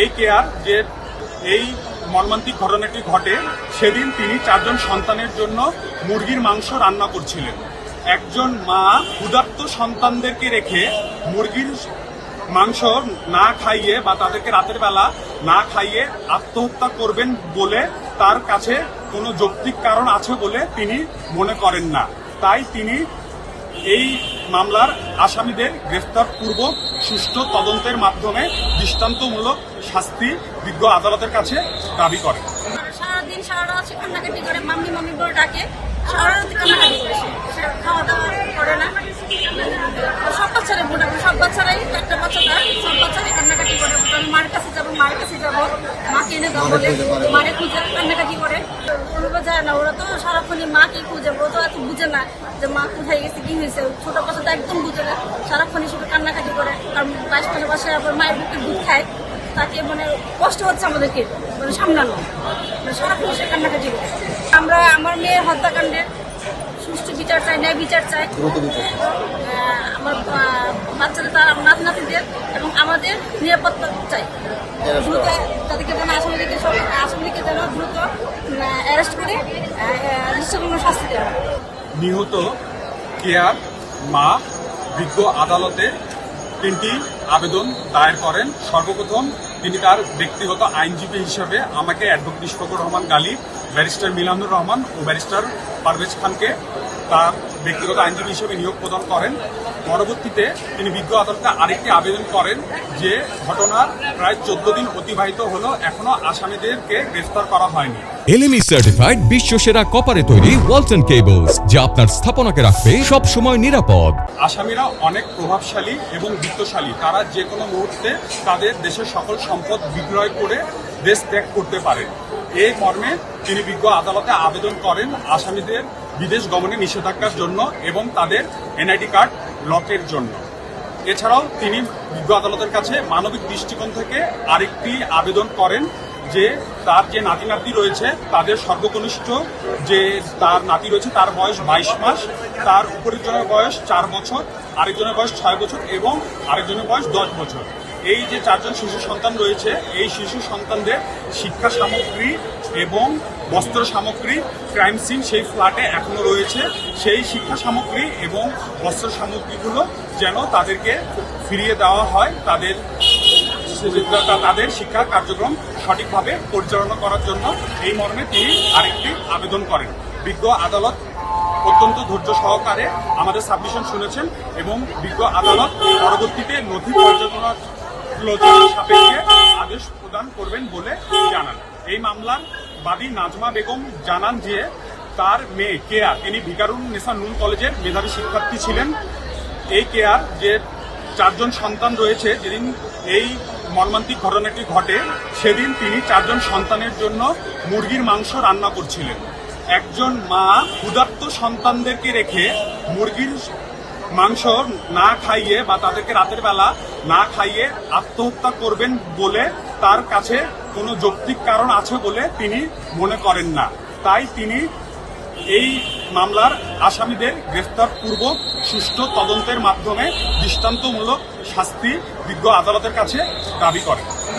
এই কেয়ার যে এই মর্মান্তিক ঘটনাটি ঘটে, সেদিন তিনি চারজন সন্তানের জন্য মুরগির মাংস রান্না করছিলেন। একজন মা ক্ষুধার্ত সন্তানদেরকে রেখে মুরগির মাংস না খাইয়ে বা তাদেরকে রাতের বেলা না খাইয়ে আত্মহত্যা করবেন বলে তার কাছে কোনো যৌক্তিক কারণ আছে বলে তিনি মনে করেন না। তাই তিনি এই মামলার আসামিদের গ্রেফতার পূর্বক সুষ্ঠু তদন্তের মাধ্যমে দৃষ্টান্তমূলক শাস্তি বিজ্ঞ আদালতের কাছে দাবি করেন সারাদিন কান্নাকাটি করে করে ডাকে? করে খাওয়া দাওয়া করে সব বাচ্চারাই একটা বাচ্চা সব বাচ্চারাই কান্নাকাটি করে। মার কাছে যাব, মার কাছে যাব। মারে খুঁজে কান্নাকাটি করে। ওরা যায় না ওরা তো সারাক্ষণই মাকে খুঁজে ও তো এত বুঝে না যে মা কোথায় গেছে কি হয়েছে। ছোট বাচ্চা তো একদম বুঝে না সারাক্ষণই শুধু কান্নাকাটি করে। আর বাইশ মাসে বাসে আবার মায়ের বুকে দুধ খায়। তাকে মানে কষ্ট হচ্ছে আমাদেরকে মানে সামলানো। মানে সারাক্ষণ সে কান্নাকাটি করে। আমরা আমার মেয়ের হত্যাকাণ্ডের সুষ্ঠু বিচার চাই ন্যায় বিচার চাই আমার আহ, বাচ্চাদের তার নাত নাতিদের এবং আমাদের নিরাপত্তা চাই দ্রুত তাদেরকে যেন আসামিদেরকে সব আসামিকে যেন দ্রুত অ্যারেস্ট করে দৃশ্যপূর্ণ শাস্তি দেওয়া নিহত কেয়ার মা বিজ্ঞ আদালতে তিনটি আবেদন দায়ের করেন। সর্বপ্রথম তিনি তার ব্যক্তিগত আইনজীবী হিসেবে আমাকে অ্যাডভোকেট ইশফাকুর রহমান গালিব ব্যারিস্টার মিলানুর রহমান ও ব্যারিস্টার পারভেজ খানকে তার ব্যক্তিগত আইনজীবী হিসেবে নিয়োগ প্রদান করেন। পরবর্তীতে তিনি বিজ্ঞ আদালতে আরেকটি আবেদন করেন যে ঘটনার প্রায় চোদ্দ দিন অতিবাহিত হলো এখনও আসামিদেরকে গ্রেফতার করা হয়নি। এলএমই সার্টিফাইড বিশ্ব সেরা কপারে তৈরি ওয়ালটন কেবলস যা আপনার স্থাপনাকে রাখবে সব সময় নিরাপদ। আসামিরা অনেক প্রভাবশালী এবং বিত্তশালী। তারা যে কোনো মুহূর্তে তাদের দেশের সকল সম্পদ বিক্রয় করে দেশ ত্যাগ করতে পারে। এই মর্মে তিনি বিজ্ঞ আদালতে আবেদন করেন আসামিদের বিদেশ গমনে নিষেধাজ্ঞার জন্য এবং তাদের এনআইডি কার্ড লকের জন্য। এছাড়াও তিনি বিজ্ঞ আদালতের কাছে মানবিক দৃষ্টিকোণ থেকে আরেকটি আবেদন করেন যে তার যে নাতি নাতি রয়েছে, তাদের সর্বকনিষ্ঠ যে তার নাতি রয়েছে, তার বয়স বাইশ মাস, তার উপরের জনের বয়স চার বছর, আরেকজনের বয়স ছয় বছর এবং আরেকজনের বয়স দশ বছর। এই যে চারজন শিশু সন্তান রয়েছে, এই শিশু সন্তানদের শিক্ষা সামগ্রী এবং বস্ত্র সামগ্রী ক্রাইম সিন সেই ফ্ল্যাটে এখনও রয়েছে। সেই শিক্ষা সামগ্রী এবং বস্ত্র সামগ্রীগুলো যেন তাদেরকে ফিরিয়ে দেওয়া হয়, তাদের তাদের শিক্ষা কার্যক্রম সঠিকভাবে পরিচালনা করার জন্য এই মর্মে তিনি আরেকটি আবেদন করেন। বিজ্ঞ আদালত অত্যন্ত ধৈর্য সহকারে আমাদের সাবমিশন শুনেছেন এবং বিজ্ঞ আদালত পরবর্তীতে নথি পর্যালোচনা সাপেক্ষে আদেশ প্রদান করবেন বলে জানান। এই মামলার বাদী নাজমা বেগম জানান যে তার মেয়ে কেয়া তিনি ভিকারুন নিসা নুন কলেজের মেধাবী শিক্ষার্থী ছিলেন। এই কেয়ার যে চারজন সন্তান রয়েছে, যেদিন এই মর্মান্তিক ঘটনাটি ঘটে, সেদিন তিনি চারজন সন্তানের জন্য মুরগির মাংস রান্না করছিলেন। একজন মা ক্ষুধার্ত সন্তানদেরকে রেখে মুরগির মাংস না খাইয়ে বা তাদেরকে রাতের বেলা না খাইয়ে আত্মহত্যা করবেন বলে তার কাছে কোনো যৌক্তিক কারণ আছে বলে তিনি মনে করেন না। তাই তিনি এই মামলার আসামিদের গ্রেফতার পূর্বক সুষ্ঠু তদন্তের মাধ্যমে দৃষ্টান্তমূলক শাস্তি বিজ্ঞ আদালতের কাছে দাবি করেন।